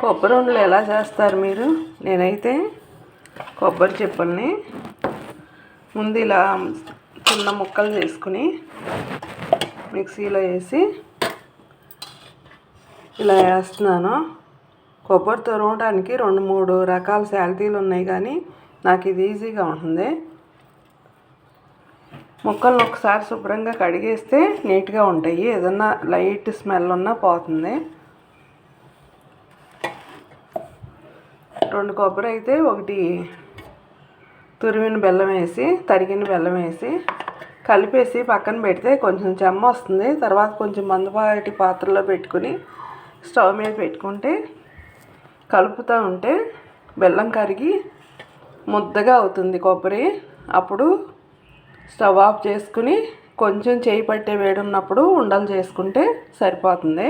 కొబ్బరి ఉండలు ఎలా చేస్తారు మీరు? నేనైతే కొబ్బరి చెప్పుల్ని ముందు ఇలా చిన్న ముక్కలు చేసుకుని మిక్సీలో వేసి ఇలా వేస్తున్నాను. కొబ్బరి తురవడానికి రెండు మూడు రకాల శాలిటీలు ఉన్నాయి కానీ నాకు ఇది ఈజీగా ఉంటుంది. ముక్కలను ఒకసారి శుభ్రంగా కడిగేస్తే నీట్గా ఉంటాయి. ఏదన్నా లైట్ స్మెల్ ఉన్నా పోతుంది. రెండు కొబ్బరి అయితే ఒకటి తురిమిన బెల్లం వేసి తరిగిన బెల్లం వేసి కలిపేసి పక్కన పెడితే కొంచెం చెమ్మ వస్తుంది. తర్వాత కొంచెం మందపాటి పాత్రలో పెట్టుకుని స్టవ్ మీద పెట్టుకుంటే కలుపుతూ ఉంటే బెల్లం కరిగి ముద్దగా అవుతుంది కొబ్బరి. అప్పుడు స్టవ్ ఆఫ్ చేసుకుని కొంచెం చేయి పట్టే వేడి ఉన్నప్పుడు ఉండలు చేసుకుంటే సరిపోతుంది.